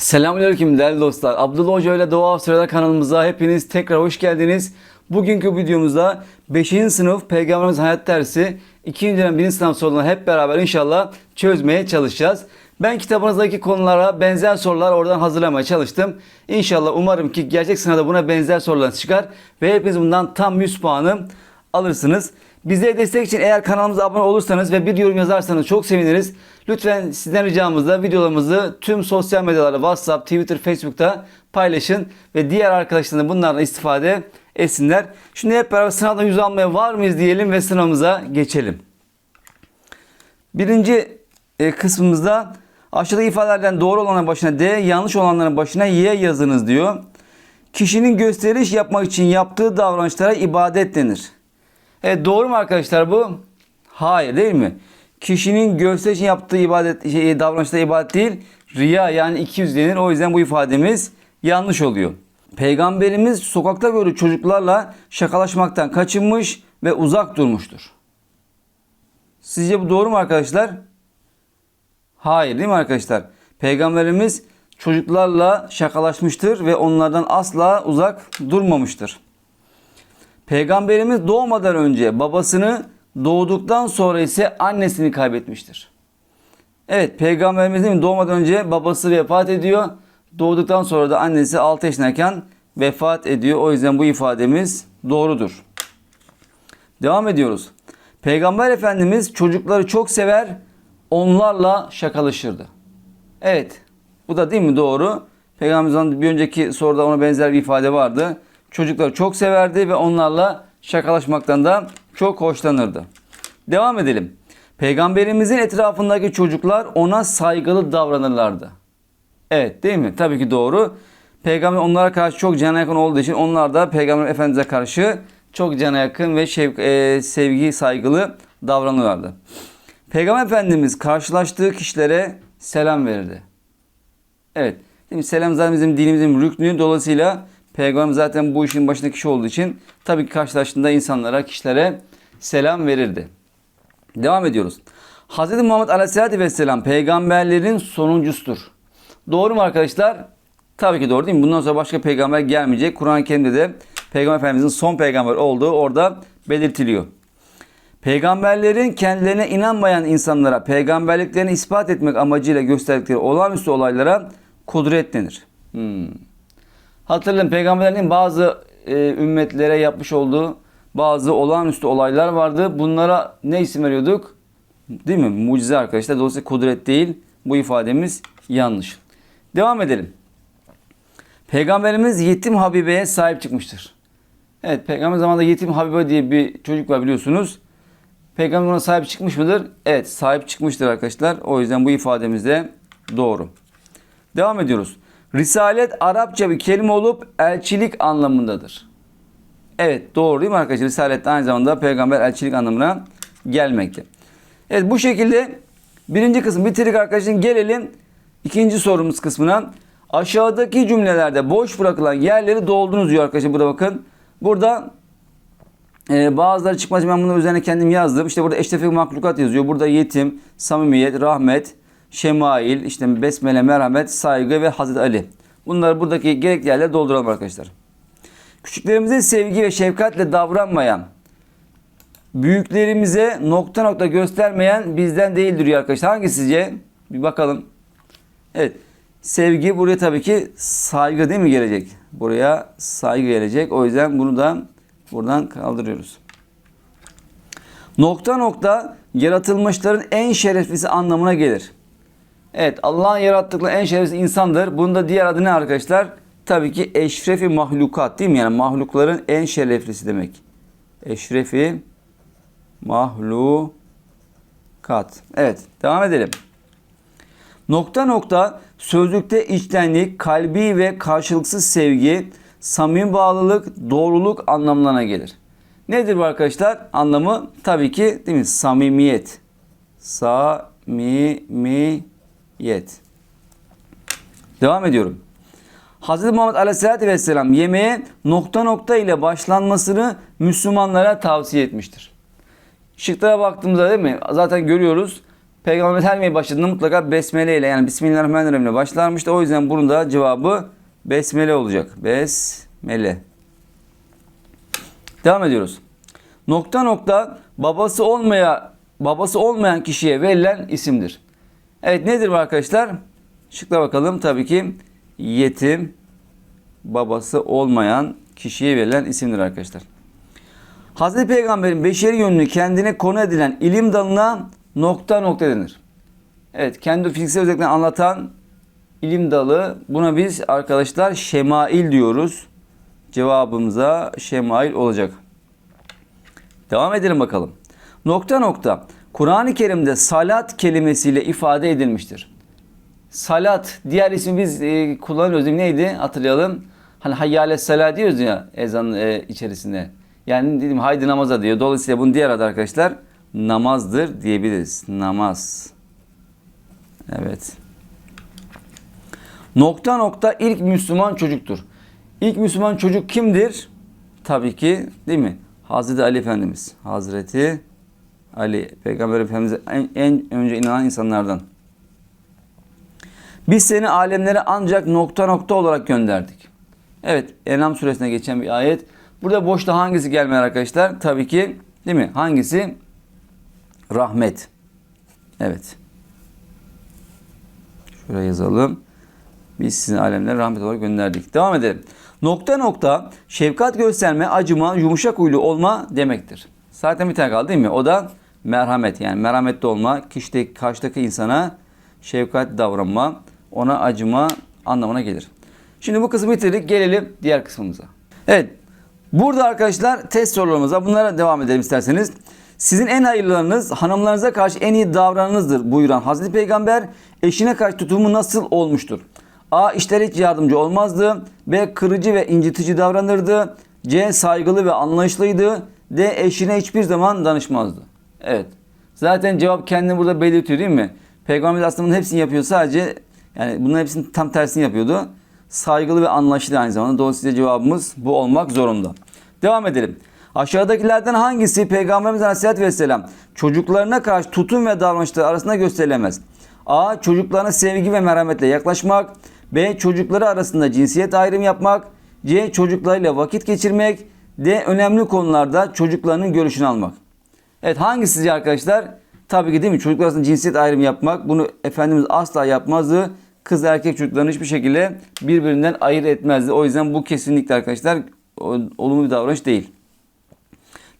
Selamünaleyküm değerli dostlar. Abdullah Hoca ile Doğa Sırada kanalımıza hepiniz tekrar hoş geldiniz. Bugünkü videomuzda 5. sınıf Peygamberimiz Hayat Dersi 2. dönem 1. sınav sorularını hep beraber inşallah çözmeye çalışacağız. Ben kitabınızdaki konulara benzer sorular oradan hazırlamaya çalıştım. İnşallah umarım ki gerçek sınavda buna benzer sorular çıkar ve hepiniz bundan tam 100 puanı alırsınız. Bize destek için eğer kanalımıza abone olursanız ve bir yorum yazarsanız çok seviniriz. Lütfen sizden ricamız da videolarımızı tüm sosyal medyalarda WhatsApp, Twitter, Facebook'ta paylaşın ve diğer arkadaşlarına bunlardan istifade etsinler. Şimdi hep beraber sınavdan yüz almaya var mıyız diyelim ve sınavımıza geçelim. Birinci e, kısmımızda aşağıdaki ifadelerden doğru olanların başına D, yanlış olanların başına Y yazınız diyor. Kişinin gösteriş yapmak için yaptığı davranışlara ibadet denir. Evet doğru mu arkadaşlar bu? Hayır değil mi? Kişinin gösteriş için yaptığı ibadet, şey, davranışlara ibadet değil, riya yani iki yüz denir. O yüzden bu ifademiz yanlış oluyor. Peygamberimiz sokakta gördüğü çocuklarla şakalaşmaktan kaçınmış ve uzak durmuştur. Sizce bu doğru mu arkadaşlar? Hayır değil mi arkadaşlar? Peygamberimiz çocuklarla şakalaşmıştır ve onlardan asla uzak durmamıştır. Peygamberimiz doğmadan önce babasını doğduktan sonra ise annesini kaybetmiştir. Evet peygamberimiz değil mi? doğmadan önce babası vefat ediyor. Doğduktan sonra da annesi 6 yaşındayken vefat ediyor. O yüzden bu ifademiz doğrudur. Devam ediyoruz. Peygamber Efendimiz çocukları çok sever, onlarla şakalaşırdı. Evet, bu da değil mi doğru? Peygamberimizden bir önceki soruda ona benzer bir ifade vardı. Çocukları çok severdi ve onlarla şakalaşmaktan da çok hoşlanırdı. Devam edelim. Peygamberimizin etrafındaki çocuklar ona saygılı davranırlardı. Evet değil mi? Tabii ki doğru. Peygamber onlara karşı çok cana yakın olduğu için onlar da Peygamber Efendimiz'e karşı çok cana yakın ve şevk, e, sevgi, saygılı davranıyorlardı. Peygamber Efendimiz karşılaştığı kişilere selam verirdi. Evet. Şimdi selam zaten bizim dinimizin rüknü. Dolayısıyla Peygamber zaten bu işin başındaki kişi olduğu için tabii ki karşılaştığında insanlara, kişilere selam verirdi. Devam ediyoruz. Hz. Muhammed Aleyhisselatü Vesselam peygamberlerin sonuncusudur. Doğru mu arkadaşlar? Tabii ki doğru değil mi? Bundan sonra başka peygamber gelmeyecek. Kur'an-ı Kerim'de de Peygamber Efendimizin son peygamber olduğu orada belirtiliyor. Peygamberlerin kendilerine inanmayan insanlara peygamberliklerini ispat etmek amacıyla gösterdikleri olağanüstü olaylara kudret denir. Hmm. Hatırlayın peygamberlerin bazı e, ümmetlere yapmış olduğu bazı olağanüstü olaylar vardı. Bunlara ne isim veriyorduk? Değil mi? Mucize arkadaşlar. Dolayısıyla kudret değil. Bu ifademiz yanlış. Devam edelim. Peygamberimiz yetim Habibe'ye sahip çıkmıştır. Evet peygamber zamanında yetim Habibe diye bir çocuk var biliyorsunuz. Peygamber ona sahip çıkmış mıdır? Evet sahip çıkmıştır arkadaşlar. O yüzden bu ifademiz de doğru. Devam ediyoruz. Risalet Arapça bir kelime olup elçilik anlamındadır. Evet doğru değil mi arkadaşlar? Risalet de aynı zamanda peygamber elçilik anlamına gelmekte. Evet bu şekilde birinci kısmı bitirdik arkadaşlar. Gelelim ikinci sorumuz kısmına. Aşağıdaki cümlelerde boş bırakılan yerleri doldurunuz diyor arkadaşlar. Burada bakın. Burada e, bazıları çıkmaz. Ben bunun üzerine kendim yazdım. İşte burada eşrefi mahlukat yazıyor. Burada yetim, samimiyet, rahmet, şemail, işte besmele, merhamet, saygı ve Hazreti Ali. Bunları buradaki gerekli yerlere dolduralım arkadaşlar. Küçüklerimize sevgi ve şefkatle davranmayan, büyüklerimize nokta nokta göstermeyen bizden değildir diyor arkadaşlar. Hangi sizce? Bir bakalım. Evet. Sevgi buraya tabii ki saygı değil mi gelecek? Buraya saygı gelecek. O yüzden bunu da buradan kaldırıyoruz. Nokta nokta yaratılmışların en şereflisi anlamına gelir. Evet Allah'ın yarattıkları en şerefli insandır. Bunun da diğer adı ne arkadaşlar? Tabii ki eşrefi mahlukat değil mi? Yani mahlukların en şereflisi demek. Eşrefi mahlukat. Evet devam edelim. Nokta nokta sözlükte içtenlik, kalbi ve karşılıksız sevgi, samimi bağlılık, doğruluk anlamlarına gelir. Nedir bu arkadaşlar? Anlamı tabii ki değil mi? Samimiyet. Samimiyet. Devam ediyorum. Hz. Muhammed Aleyhisselatü Vesselam yemeğe nokta nokta ile başlanmasını Müslümanlara tavsiye etmiştir. Şıklara baktığımızda değil mi? Zaten görüyoruz. Peygamber her yemeğe başladığında mutlaka besmele ile yani Bismillahirrahmanirrahim ile başlarmıştı. O yüzden bunun da cevabı besmele olacak. Besmele. Devam ediyoruz. Nokta nokta babası olmaya babası olmayan kişiye verilen isimdir. Evet nedir bu arkadaşlar? Şıkla bakalım. Tabii ki yetim babası olmayan kişiye verilen isimdir arkadaşlar. Hazreti Peygamber'in beşeri yönünü kendine konu edilen ilim dalına nokta nokta denir. Evet kendi fiziksel özelliklerini anlatan ilim dalı buna biz arkadaşlar şemail diyoruz. Cevabımıza şemail olacak. Devam edelim bakalım. Nokta nokta Kur'an-ı Kerim'de salat kelimesiyle ifade edilmiştir. Salat diğer ismi biz e, kullanıyoruz? Neydi? Hatırlayalım. Hani hayyale salat diyoruz ya ezan e, içerisinde. Yani dedim haydi namaza diyor. Dolayısıyla bunun diğer adı arkadaşlar namazdır diyebiliriz. Namaz. Evet. Nokta nokta ilk Müslüman çocuktur. İlk Müslüman çocuk kimdir? Tabii ki değil mi? Hazreti Ali Efendimiz. Hazreti Ali Peygamber Efendimiz'e en, en önce inanan insanlardan. Biz seni alemlere ancak nokta nokta olarak gönderdik. Evet Enam suresine geçen bir ayet. Burada boşta hangisi gelmiyor arkadaşlar? Tabii ki değil mi? Hangisi? Rahmet. Evet. Şuraya yazalım. Biz sizin alemlere rahmet olarak gönderdik. Devam edelim. Nokta nokta şefkat gösterme, acıma, yumuşak huylu olma demektir. Zaten bir tane kaldı değil mi? O da merhamet. Yani merhametli olma, kişideki, karşıdaki insana şefkat davranma, ona acıma anlamına gelir. Şimdi bu kısmı bitirdik. Gelelim diğer kısmımıza. Evet. Burada arkadaşlar test sorularımıza bunlara devam edelim isterseniz. Sizin en hayırlarınız hanımlarınıza karşı en iyi davranınızdır buyuran Hazreti Peygamber eşine karşı tutumu nasıl olmuştur? A. İşler hiç yardımcı olmazdı. B. Kırıcı ve incitici davranırdı. C. Saygılı ve anlayışlıydı. D. Eşine hiçbir zaman danışmazdı. Evet. Zaten cevap kendini burada belirtiyor değil mi? Peygamber aslında hepsini yapıyor sadece yani bunların hepsinin tam tersini yapıyordu. Saygılı ve anlayışlı aynı zamanda. Dolayısıyla cevabımız bu olmak zorunda. Devam edelim. Aşağıdakilerden hangisi Peygamberimiz Aleyhisselatü Vesselam çocuklarına karşı tutum ve davranışları arasında gösterilemez? A. Çocuklarına sevgi ve merhametle yaklaşmak. B. Çocukları arasında cinsiyet ayrımı yapmak. C. Çocuklarıyla vakit geçirmek. D. Önemli konularda çocuklarının görüşünü almak. Evet hangisi sizce arkadaşlar? Tabii ki değil mi? Çocuklar arasında cinsiyet ayrımı yapmak. Bunu Efendimiz asla yapmazdı. Kız erkek çocuklarını hiçbir şekilde birbirinden ayırt etmezdi. O yüzden bu kesinlikle arkadaşlar olumlu bir davranış değil.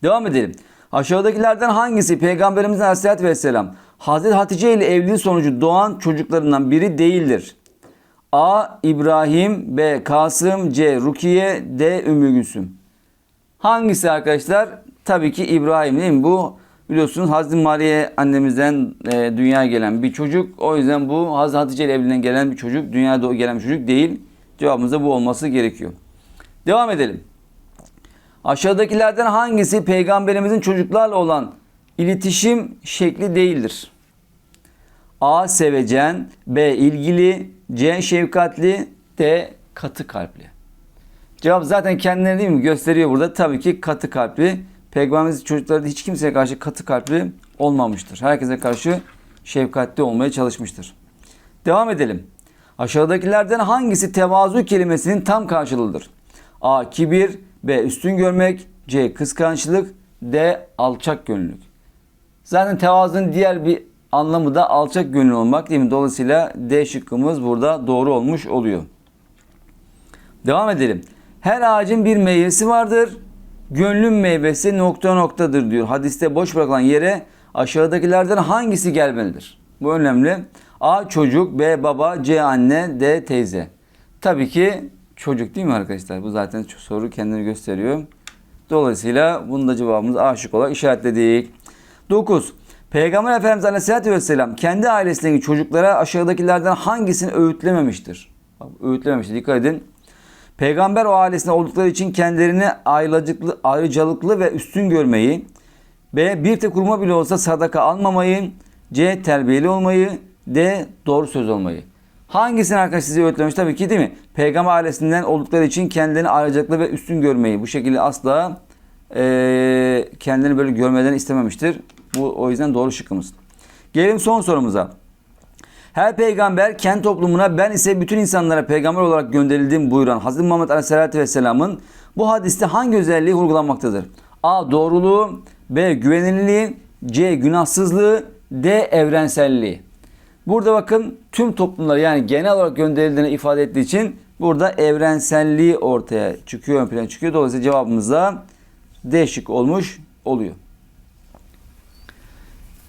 Devam edelim. Aşağıdakilerden hangisi Peygamberimizin Aleyhisselatü Vesselam Hazreti Hatice ile evliliği sonucu doğan çocuklarından biri değildir? A. İbrahim B. Kasım C. Rukiye D. Ümmü Gülsüm Hangisi arkadaşlar? Tabii ki İbrahim değil mi? Bu biliyorsunuz Hazreti Mariye annemizden e, dünyaya gelen bir çocuk. O yüzden bu Hazreti Hatice ile evliliğinden gelen bir çocuk. Dünyaya gelen bir çocuk değil. Cevabımız da bu olması gerekiyor. Devam edelim. Aşağıdakilerden hangisi peygamberimizin çocuklarla olan iletişim şekli değildir? A. Sevecen B. ilgili C. Şefkatli D. Katı kalpli. Cevap zaten kendileri değil mi gösteriyor burada. Tabii ki katı kalpli. Peygamberimiz çocukları hiç kimseye karşı katı kalpli olmamıştır. Herkese karşı şefkatli olmaya çalışmıştır. Devam edelim. Aşağıdakilerden hangisi tevazu kelimesinin tam karşılığıdır? A. Kibir B. Üstün görmek C. Kıskançlık D. Alçak gönüllülük. Zaten tevazunun diğer bir anlamı da alçak gönüllü olmak değil mi? Dolayısıyla D şıkkımız burada doğru olmuş oluyor. Devam edelim. Her ağacın bir meyvesi vardır. Gönlün meyvesi nokta noktadır diyor. Hadiste boş bırakılan yere aşağıdakilerden hangisi gelmelidir? Bu önemli. A çocuk, B baba, C anne, D teyze. Tabii ki çocuk değil mi arkadaşlar? Bu zaten soru kendini gösteriyor. Dolayısıyla bunun da cevabımız A şık olarak işaretledik. 9. Peygamber Efendimiz Aleyhisselatü Vesselam kendi ailesindeki çocuklara aşağıdakilerden hangisini öğütlememiştir? Öğütlememiştir. Dikkat edin. Peygamber o ailesinde oldukları için kendilerini ayrıcalıklı, ve üstün görmeyi, B. Bir tek kurma bile olsa sadaka almamayı, C. Terbiyeli olmayı, D. Doğru söz olmayı. Hangisini arkadaş size öğütlemiş? Tabii ki değil mi? Peygamber ailesinden oldukları için kendilerini ayrıcalıklı ve üstün görmeyi. Bu şekilde asla e, kendilerini böyle görmeden istememiştir. Bu o yüzden doğru şıkkımız. Gelelim son sorumuza. Her peygamber kendi toplumuna ben ise bütün insanlara peygamber olarak gönderildim buyuran Hz. Muhammed Aleyhisselatü Vesselam'ın bu hadiste hangi özelliği vurgulanmaktadır? A. Doğruluğu B. Güvenilirliği C. Günahsızlığı D. Evrenselliği. Burada bakın tüm toplumlar yani genel olarak gönderildiğini ifade ettiği için burada evrenselliği ortaya çıkıyor, ön plana çıkıyor. Dolayısıyla cevabımız da D olmuş oluyor.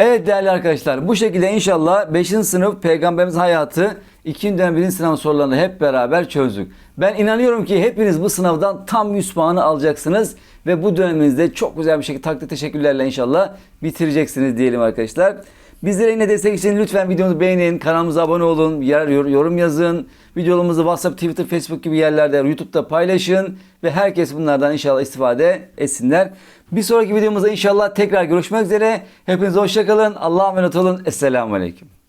Evet değerli arkadaşlar bu şekilde inşallah 5. sınıf peygamberimiz hayatı 2. dönem 1. sınav sorularını hep beraber çözdük. Ben inanıyorum ki hepiniz bu sınavdan tam 100 puanı alacaksınız ve bu döneminizde çok güzel bir şekilde takdir teşekkürlerle inşallah bitireceksiniz diyelim arkadaşlar. Bizlere yine destek için lütfen videomuzu beğenin, kanalımıza abone olun, yer, yorum yazın. Videolarımızı WhatsApp, Twitter, Facebook gibi yerlerde, YouTube'da paylaşın ve herkes bunlardan inşallah istifade etsinler. Bir sonraki videomuzda inşallah tekrar görüşmek üzere. Hepinize hoşçakalın. Allah'a emanet olun. Esselamu Aleyküm.